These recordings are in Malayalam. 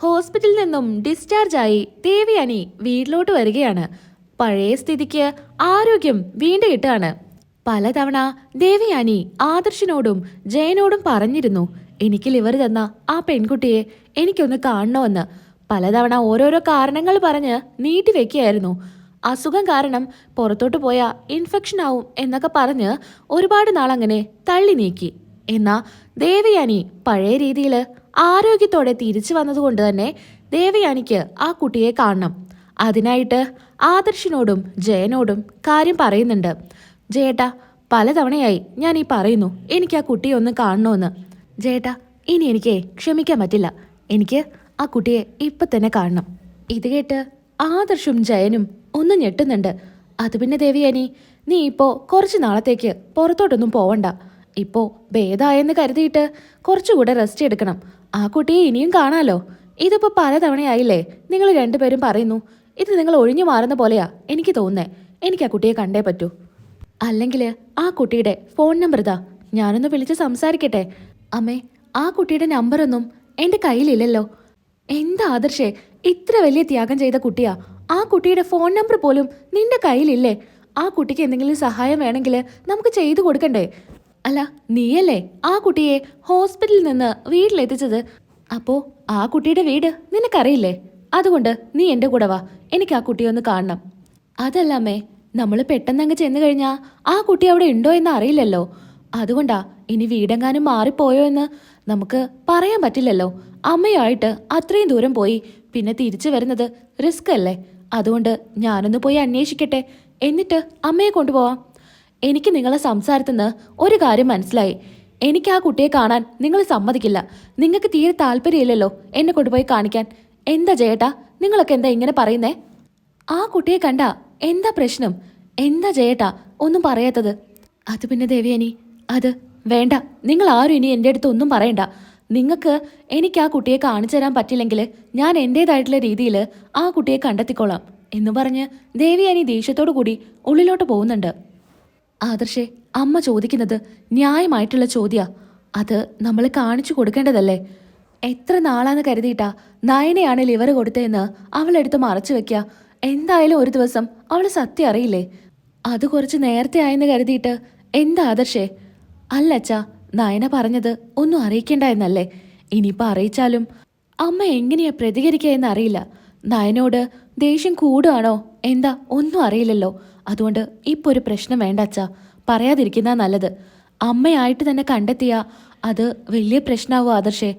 ഹോസ്പിറ്റലിൽ നിന്നും ഡിസ്ചാർജായി ദേവിയാനി വീട്ടിലോട്ട് വരികയാണ്. പഴയ സ്ഥിതിക്ക് ആരോഗ്യം വീണ്ടും കിട്ടുകയാണ് പലതവണ ദേവിയാനി ആദർശിനോടും ജയനോടും പറഞ്ഞിരുന്നു എനിക്ക് ലിവർ തന്ന ആ പെൺകുട്ടിയെ എനിക്കൊന്ന് കാണണമെന്ന്. പലതവണ ഓരോരോ കാരണങ്ങൾ പറഞ്ഞ് നീട്ടിവെക്കുകയായിരുന്നു അസുഖം കാരണം പുറത്തോട്ട് പോയ ഇൻഫെക്ഷൻ ആവും എന്നൊക്കെ പറഞ്ഞ് ഒരുപാട് നാളങ്ങനെ തള്ളി നീക്കി. എന്നാ ദേവയാനി പഴയ രീതിയിൽ ആരോഗ്യത്തോടെ തിരിച്ചു വന്നതുകൊണ്ട് തന്നെ ദേവയാനിക്ക് ആ കുട്ടിയെ കാണണം. അതിനായിട്ട് ആദർശിനോടും ജയനോടും കാര്യം പറയുന്നുണ്ട്. ജയേട്ടാ പലതവണയായി ഞാൻ ഈ പറയുന്നു എനിക്ക് ആ കുട്ടിയെ ഒന്ന് കാണണമെന്ന് ജയേട്ടാ ഇനി എനിക്ക് ക്ഷമിക്കാൻ പറ്റില്ല. എനിക്ക് ആ കുട്ടിയെ ഇപ്പൊ തന്നെ കാണണം. ഇത് കേട്ട് ആദർശും ജയനും ഒന്ന് ഞെട്ടുന്നുണ്ട്. അത് പിന്നെ ദേവിയാനി നീ ഇപ്പോ കുറച്ച് നാളത്തേക്ക് പുറത്തോട്ടൊന്നും പോവണ്ട. ഇപ്പോ ഭേദായെന്ന് കരുതിയിട്ട് കുറച്ചുകൂടെ റെസ്റ്റ് എടുക്കണം. ആ കുട്ടിയെ ഇനിയും കാണാലോ? ഇതിപ്പോ പലതവണയായില്ലേ നിങ്ങൾ രണ്ടുപേരും പറയുന്നു ഇത് നിങ്ങൾ ഒഴിഞ്ഞു മാറുന്ന പോലെയാ എനിക്ക് തോന്നുന്നേ. എനിക്ക് ആ കുട്ടിയെ കണ്ടേ പറ്റൂ. അല്ലെങ്കിൽ ആ കുട്ടിയുടെ ഫോൺ നമ്പർ ഇതാ. ഞാനൊന്ന് വിളിച്ച് സംസാരിക്കട്ടെ. അമ്മേ ആ കുട്ടിയുടെ നമ്പറൊന്നും എന്റെ കയ്യിലില്ലല്ലോ. എന്താ ആദർശേ ഇത്ര വലിയ ത്യാഗം ചെയ്ത കുട്ടിയാ. ആ കുട്ടിയുടെ ഫോൺ നമ്പർ പോലും നിന്റെ കയ്യിലില്ലേ. ആ കുട്ടിക്ക് എന്തെങ്കിലും സഹായം വേണമെങ്കിൽ നമുക്ക് ചെയ്തു കൊടുക്കണ്ടേ? അല്ല നീയല്ലേ ആ കുട്ടിയെ ഹോസ്പിറ്റലിൽ നിന്ന് വീട്ടിലെത്തിച്ചത്? അപ്പോ ആ കുട്ടിയുടെ വീട് നിനക്കറിയില്ലേ? അതുകൊണ്ട് നീ എന്റെ കൂടെ വാ. എനിക്ക് ആ കുട്ടിയെ ഒന്ന് കാണണം. അതല്ലാമേ നമ്മൾ പെട്ടെന്ന് അങ്ങ് ചെന്ന് കഴിഞ്ഞാൽ ആ കുട്ടി അവിടെ ഉണ്ടോ എന്ന് അറിയില്ലല്ലോ. അതുകൊണ്ടാ ഇനി വീടെങ്ങാനും മാറിപ്പോയോ എന്ന് നമുക്ക് പറയാൻ പറ്റില്ലല്ലോ. അമ്മയായിട്ട് അത്രയും ദൂരം പോയി പിന്നെ തിരിച്ചു വരുന്നത് റിസ്ക് അല്ലേ? അതുകൊണ്ട് ഞാനൊന്ന് പോയി അന്വേഷിക്കട്ടെ. എന്നിട്ട് അമ്മയെ കൊണ്ടുപോവാം. എനിക്ക് നിങ്ങളെ സംസാരത്തിൽ നിന്ന് ഒരു കാര്യം മനസ്സിലായി. എനിക്ക് ആ കുട്ടിയെ കാണാൻ നിങ്ങൾ സമ്മതിക്കില്ല. നിങ്ങൾക്ക് തീരെ താല്പര്യമില്ലല്ലോ എന്നെ കൊണ്ടുപോയി കാണിക്കാൻ. എന്താ ജയേട്ടാ നിങ്ങളൊക്കെ എന്താ ഇങ്ങനെ പറയുന്നേ? ആ കുട്ടിയെ കണ്ട എന്താ പ്രശ്നം? എന്താ ജയേട്ടാ ഒന്നും പറയാത്തത്? അത് പിന്നെ ദേവിയനി അത് വേണ്ട. നിങ്ങൾ ആരും ഇനി എന്റെ അടുത്ത് ഒന്നും പറയണ്ട. നിങ്ങൾക്ക് എനിക്ക് ആ കുട്ടിയെ കാണിച്ചു തരാൻ പറ്റില്ലെങ്കിൽ ഞാൻ എന്റേതായിട്ടുള്ള രീതിയിൽ ആ കുട്ടിയെ കണ്ടെത്തിക്കോളാം എന്ന് പറഞ്ഞ് ദേവിയാനി ദേഷ്യത്തോടു കൂടി ഉള്ളിലോട്ട് പോകുന്നുണ്ട്. ആദർശേ അമ്മ ചോദിക്കുന്നത് ന്യായമായിട്ടുള്ള ചോദ്യാ. അത് നമ്മൾ കാണിച്ചു കൊടുക്കേണ്ടതല്ലേ? എത്ര നാളാന്ന് കരുതിയിട്ടാ നയനയാണ് ലിവർ കൊടുത്തതെന്ന് അവളെടുത്ത് മറച്ചു വെക്കുക എന്തായാലും ഒരു ദിവസം അവൾ സത്യം അറിയില്ലേ? അത് കുറച്ച് നേരത്തെ ആയെന്ന് കരുതിയിട്ട് എന്താ ആദർശേ? അല്ല അച്ഛാ നയന പറഞ്ഞത് ഒന്നും അറിയിക്കണ്ട എന്നല്ലേ? ഇനിയിപ്പോൾ അറിയിച്ചാലും അമ്മ എങ്ങനെയാ പ്രതികരിക്കുക എന്നറിയില്ല. നയനോട് ദേഷ്യം കൂടുകയാണോ? എന്താ? ഒന്നും അറിയില്ലല്ലോ. അതുകൊണ്ട് ഇപ്പോൾ ഒരു പ്രശ്നം വേണ്ട അച്ഛാ. പറയാതിരിക്കുന്ന നല്ലത്. അമ്മയായിട്ട് തന്നെ കണ്ടെത്തിയ അത് വലിയ പ്രശ്നമാവോ ആദർശേ?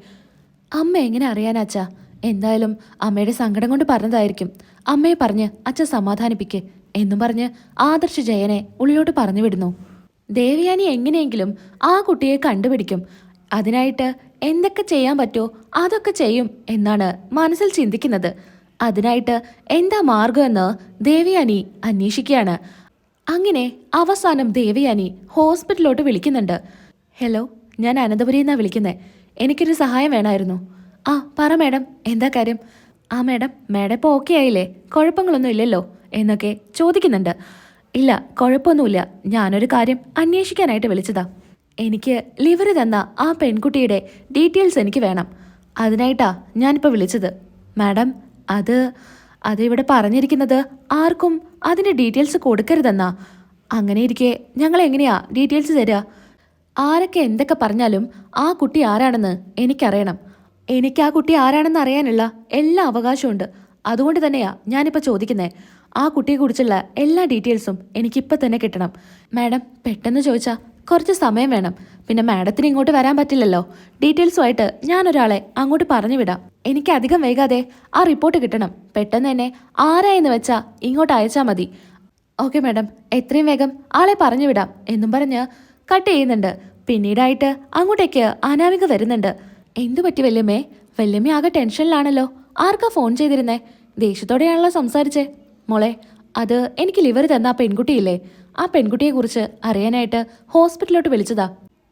അമ്മ എങ്ങനെ അറിയാനാച്ചാ എന്തായാലും അമ്മയുടെ സങ്കടം കൊണ്ട് പറഞ്ഞതായിരിക്കും. അമ്മയെ പറഞ്ഞ് അച്ഛൻ സമാധാനിപ്പിക്കേ എന്നും പറഞ്ഞ് ആദർശ ജയനെ ഉള്ളിലോട്ട് പറഞ്ഞു വിടുന്നു. ദേവയാനി എങ്ങനെയെങ്കിലും ആ കുട്ടിയെ കണ്ടുപിടിക്കും. അതിനായിട്ട് എന്തൊക്കെ ചെയ്യാൻ പറ്റുമോ അതൊക്കെ ചെയ്യും എന്നാണ് മനസ്സിൽ ചിന്തിക്കുന്നത്. അതിനായിട്ട് എന്താ മാർഗമെന്ന് ദേവയാനി അന്വേഷിക്കുകയാണ്. അങ്ങനെ അവസാനം ദേവയാനി ഹോസ്പിറ്റലിലോട്ട് വിളിക്കുന്നുണ്ട്. ഹലോ ഞാൻ അനന്തപുരിയിൽ നിന്നാണ് വിളിക്കുന്നത് എനിക്കൊരു സഹായം വേണമായിരുന്നു ആ പറ മാഡം എന്താ കാര്യം? ആ മാഡം മാഡം ഇപ്പോൾ ഓക്കെ ആയില്ലേ? കുഴപ്പങ്ങളൊന്നും ഇല്ലല്ലോ? എന്നൊക്കെ ചോദിക്കുന്നുണ്ട്. ഇല്ല കുഴപ്പമൊന്നുമില്ല. ഞാനൊരു കാര്യം അന്വേഷിക്കാനായിട്ട് വിളിച്ചതാ. എനിക്ക് ലിവർ തന്ന ആ പെൺകുട്ടിയുടെ ഡീറ്റെയിൽസ് എനിക്ക് വേണം. അതിനായിട്ടാ ഞാനിപ്പോൾ വിളിച്ചത്. മാഡം അത് അതിവിടെ പറഞ്ഞിരിക്കുന്നത് ആർക്കും അതിന്റെ ഡീറ്റെയിൽസ് കൊടുക്കരുതെന്നാ. അങ്ങനെ ഇരിക്കെ ഞങ്ങൾ എങ്ങനെയാ ഡീറ്റെയിൽസ് തരിക ആരൊക്കെ എന്തൊക്കെ പറഞ്ഞാലും ആ കുട്ടി ആരാണെന്ന് എനിക്കറിയണം. എനിക്ക് ആ കുട്ടി ആരാണെന്ന് അറിയാനുള്ള എല്ലാ അവകാശമുണ്ട് അതുകൊണ്ട് തന്നെയാ ഞാനിപ്പോൾ ചോദിക്കുന്നത് ആ കുട്ടിയെക്കുറിച്ചുള്ള എല്ലാ ഡീറ്റെയിൽസും എനിക്കിപ്പോൾ തന്നെ കിട്ടണം. മാഡം പെട്ടെന്ന് ചോദിച്ചാൽ കുറച്ച് സമയം വേണം. പിന്നെ മാഡത്തിന് ഇങ്ങോട്ട് വരാൻ പറ്റില്ലല്ലോ. ഡീറ്റെയിൽസുമായിട്ട് ഞാനൊരാളെ അങ്ങോട്ട് പറഞ്ഞു വിടാം. എനിക്ക് അധികം വൈകാതെ ആ റിപ്പോർട്ട് കിട്ടണം. പെട്ടെന്ന് തന്നെ ആരായെന്ന് വെച്ചാൽ ഇങ്ങോട്ട് അയച്ചാൽ മതി. ഓക്കെ മാഡം എത്രയും വേഗം ആളെ പറഞ്ഞു വിടാം എന്നും പറഞ്ഞ് കട്ട് ചെയ്യുന്നുണ്ട്. പിന്നീടായിട്ട് അങ്ങോട്ടേക്ക് അനാമിക വരുന്നുണ്ട്. എന്തു പറ്റി വല്യമ്മേ? വല്യമ്മ ആകെ ടെൻഷനിലാണല്ലോ. ആർക്കാ ഫോൺ ചെയ്തിരുന്നേ? ദേഷ്യത്തോടെയാണല്ലോ സംസാരിച്ചേ. മോളെ അത് എനിക്ക് ലിവർ തന്ന പെൺകുട്ടിയില്ലേ? ആ പെൺകുട്ടിയെ കുറിച്ച് അറിയാനായിട്ട് ഹോസ്പിറ്റലിലോട്ട് വിളിച്ചതാ.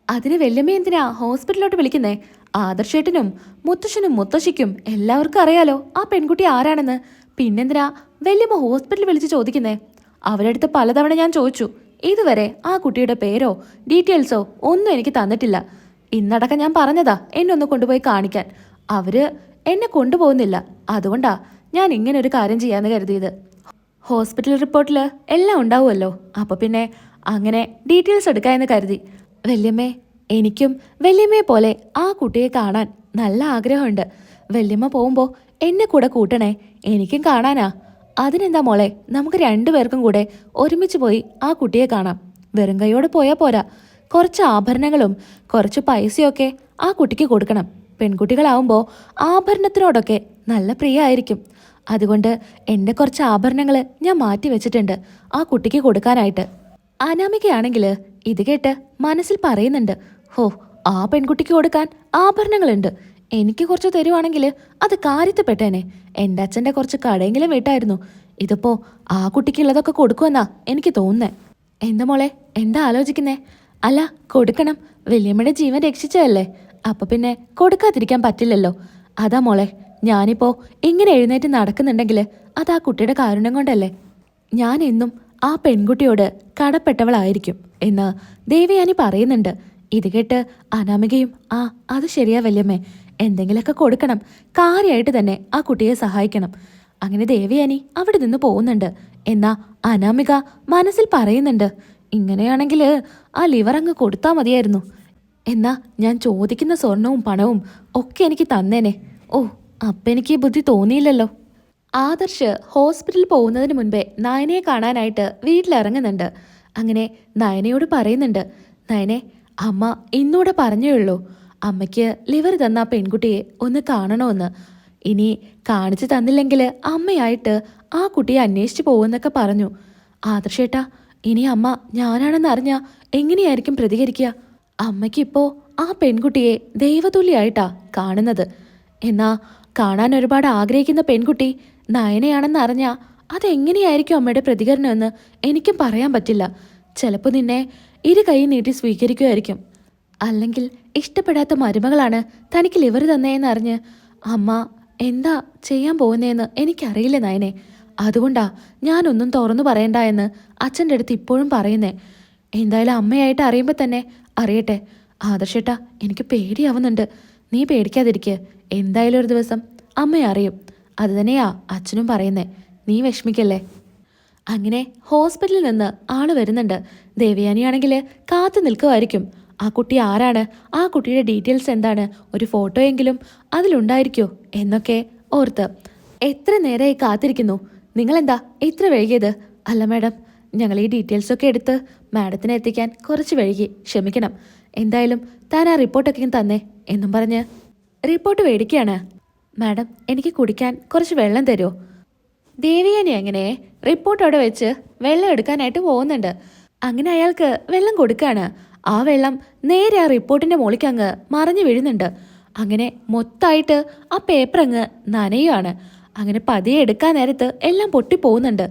അതിന് വെല്ലമ്മ എന്തിനാ ഹോസ്പിറ്റലിലോട്ട് വിളിക്കുന്നേ? ആദർശേട്ടനും മുത്തശ്ശനും മുത്തശ്ശിക്കും എല്ലാവർക്കും അറിയാലോ ആ പെൺകുട്ടി ആരാണെന്ന്. പിന്നെന്തിനാ വെല്ലമ്മ ഹോസ്പിറ്റലിൽ വിളിച്ച് ചോദിക്കുന്നേ? അവരടുത്ത് പലതവണ ഞാൻ ചോദിച്ചു ഇതുവരെ ആ കുട്ടിയുടെ പേരോ ഡീറ്റെയിൽസോ ഒന്നും എനിക്ക് തന്നിട്ടില്ല. ഇന്നടക്കം ഞാൻ പറഞ്ഞതാ എന്നെ ഒന്ന് കൊണ്ടുപോയി കാണിക്കാൻ. അവർ എന്നെ കൊണ്ടുപോകുന്നില്ല. അതുകൊണ്ടാ ഞാൻ ഇങ്ങനെ ഒരു കാര്യം ചെയ്യാന്ന് കരുതിയത്. ഹോസ്പിറ്റൽ റിപ്പോർട്ടിൽ എല്ലാം ഉണ്ടാവുമല്ലോ. അപ്പൊ പിന്നെ അങ്ങനെ ഡീറ്റെയിൽസ് എടുക്കാമെന്ന് കരുതി. വല്യമ്മേ എനിക്കും വല്യമ്മയെ പോലെ ആ കുട്ടിയെ കാണാൻ നല്ല ആഗ്രഹമുണ്ട്. വല്യമ്മ പോകുമ്പോൾ എന്നെ കൂടെ കൂട്ടണേ എനിക്കും കാണാനാ. അതിനെന്താ മോളെ നമുക്ക് രണ്ടുപേർക്കും കൂടെ ഒരുമിച്ച് പോയി ആ കുട്ടിയെ കാണാം. വെറും കൈയോടെ പോയാൽ പോരാ. കുറച്ച് ആഭരണങ്ങളും കുറച്ച് പൈസയൊക്കെ ആ കുട്ടിക്ക് കൊടുക്കണം. പെൺകുട്ടികളാവുമ്പോൾ ആഭരണത്തിനോടൊക്കെ നല്ല പ്രിയമായിരിക്കും അതുകൊണ്ട് എന്റെ കുറച്ച് ആഭരണങ്ങൾ ഞാൻ മാറ്റി വെച്ചിട്ടുണ്ട്. ആ കുട്ടിക്ക് കൊടുക്കാനായിട്ട്. അനാമികയാണെങ്കിൽ ഇത് കേട്ട് മനസ്സിൽ പറയുന്നുണ്ട് ഹോ ആ പെൺകുട്ടിക്ക് കൊടുക്കാൻ ആഭരണങ്ങളുണ്ട്. എനിക്ക് കുറച്ച് തരുവാണെങ്കിൽ അത് കാര്യത്തിൽപ്പെട്ടേനെ. എന്റെ അച്ഛന്റെ കുറച്ച് കടയെങ്കിലും വീട്ടായിരുന്നു. ഇതിപ്പോ ആ കുട്ടിക്കുള്ളതൊക്കെ കൊടുക്കുമെന്നാ എനിക്ക് തോന്നുന്നേ. എന്താ മോളെ എന്താ ആലോചിക്കുന്നേ? അല്ല കൊടുക്കണം. വലിയമ്മയുടെ ജീവൻ രക്ഷിച്ചതല്ലേ. അപ്പൊ പിന്നെ കൊടുക്കാതിരിക്കാൻ പറ്റില്ലല്ലോ. അതാ മോളെ ഞാനിപ്പോ ഇങ്ങനെ എഴുന്നേറ്റ് നടക്കുന്നുണ്ടെങ്കിൽ അത് ആ കുട്ടിയുടെ കാരുണ്യം കൊണ്ടല്ലേ? ഞാൻ എന്നും ആ പെൺകുട്ടിയോട് കടപ്പെട്ടവളായിരിക്കും എന്ന് ദേവയാനി പറയുന്നുണ്ട്. ഇത് കേട്ട് അനാമികയും ആ അത് ശരിയാ വല്യമ്മേ എന്തെങ്കിലുമൊക്കെ കൊടുക്കണം. കാര്യമായിട്ട് തന്നെ ആ കുട്ടിയെ സഹായിക്കണം. അങ്ങനെ ദേവയാനി അവിടെ നിന്ന് പോകുന്നുണ്ട്. എന്നാ അനാമിക മനസ്സിൽ പറയുന്നുണ്ട് ഇങ്ങനെയാണെങ്കിൽ ആ ലിവർ അങ്ങ് കൊടുത്താൽ മതിയായിരുന്നു. എന്നാ ഞാൻ ചോദിക്കുന്ന സ്വർണവും പണവും ഒക്കെ എനിക്ക് തന്നേനെ. ഓ അപ്പം എനിക്ക് ബുദ്ധി തോന്നിയില്ലല്ലോ. ആദർശ് ഹോസ്പിറ്റലിൽ പോകുന്നതിന് മുൻപേ നയനയെ കാണാനായിട്ട് വീട്ടിലിറങ്ങുന്നുണ്ട്. അങ്ങനെ നയനയോട് പറയുന്നുണ്ട് നയനെ അമ്മ ഇന്നൂടെ പറഞ്ഞേ ഉള്ളൂ. അമ്മയ്ക്ക് ലിവർ തന്ന ആ പെൺകുട്ടിയെ ഒന്ന് കാണണമെന്ന്. ഇനി കാണിച്ചു തന്നില്ലെങ്കിൽ അമ്മയായിട്ട് ആ കുട്ടിയെ അന്വേഷിച്ചു പോകുമെന്നൊക്കെ പറഞ്ഞു. ആദർശേട്ടാ ഇനി അമ്മ ഞാനാണെന്ന് അറിഞ്ഞ എങ്ങനെയായിരിക്കും പ്രതികരിക്കുക? അമ്മയ്ക്കിപ്പോ ആ പെൺകുട്ടിയെ ദൈവതുല്യായിട്ടാ കാണുന്നത്. എന്നാ കാണാൻ ഒരുപാട് ആഗ്രഹിക്കുന്ന പെൺകുട്ടി നയനയാണെന്ന് അറിഞ്ഞാ അതെങ്ങനെയായിരിക്കും അമ്മയുടെ പ്രതികരണമെന്ന് എനിക്കും പറയാൻ പറ്റില്ല. ചിലപ്പോൾ നിന്നെ ഇരു കൈ നീട്ടി സ്വീകരിക്കുമായിരിക്കും. അല്ലെങ്കിൽ ഇഷ്ടപ്പെടാത്ത മരുമകളാണ് തനിക്ക് ലിവർ തന്നെയെന്ന് അറിഞ്ഞ് അമ്മ എന്താ ചെയ്യാൻ പോകുന്നതെന്ന് എനിക്കറിയില്ല നയനെ. അതുകൊണ്ടാ ഞാനൊന്നും തുറന്നു പറയണ്ട എന്ന് അച്ഛന്റെ അടുത്ത് ഇപ്പോഴും പറയുന്നേ. എന്തായാലും അമ്മയായിട്ട് അറിയുമ്പോൾ തന്നെ അറിയട്ടെ. ആദർശേട്ടാ എനിക്ക് പേടിയാവുന്നുണ്ട്. നീ പേടിക്കാതിരിക്കുക എന്തായാലും ഒരു ദിവസം അമ്മ അറിയും. അത് തന്നെയാ അച്ഛനും പറയുന്നേ. നീ വിഷമിക്കല്ലേ? അങ്ങനെ ഹോസ്പിറ്റലിൽ നിന്ന് ആൾ വരുന്നുണ്ട്. ദേവയാനിയാണെങ്കിൽ കാത്തു നിൽക്കുമായിരിക്കും. ആ കുട്ടി ആരാണ്? ആ കുട്ടിയുടെ ഡീറ്റെയിൽസ് എന്താണ്? ഒരു ഫോട്ടോയെങ്കിലും അതിലുണ്ടായിരിക്കോ? എന്നൊക്കെ ഓർത്ത്. എത്ര നേരമായി കാത്തിരിക്കുന്നു? നിങ്ങളെന്താ ഇത്ര വൈകിയത്? അല്ല മാഡം ഞങ്ങൾ ഈ ഡീറ്റെയിൽസ് ഒക്കെ എടുത്ത് മാഡത്തിനെ എത്തിക്കാൻ കുറച്ച് വൈകി. ക്ഷമിക്കണം. എന്തായാലും താൻ ആ റിപ്പോർട്ടൊക്കെ തന്നെ എന്നും പറഞ്ഞ് റിപ്പോർട്ട് മേടിക്കുകയാണ്. മാഡം എനിക്ക് കുടിക്കാൻ കുറച്ച് വെള്ളം തരുമോ? ദേവിയനെ അങ്ങനെ റിപ്പോർട്ട് അവിടെ വെച്ച് വെള്ളം എടുക്കാനായിട്ട് പോകുന്നുണ്ട്. അങ്ങനെ അയാൾക്ക് വെള്ളം കൊടുക്കാണ് ആ വെള്ളം നേരെ ആ റിപ്പോർട്ടിന്റെ മുകളിലേക്ക് അങ്ങ് മറിഞ്ഞു വീഴുന്നുണ്ട്. അങ്ങനെ മൊത്തമായിട്ട് ആ പേപ്പർ അങ്ങ് നനയുവാണ്. അങ്ങനെ പതിയെ എടുക്കാൻ നേരത്ത് എല്ലാം പൊട്ടിപ്പോകുന്നുണ്ട്.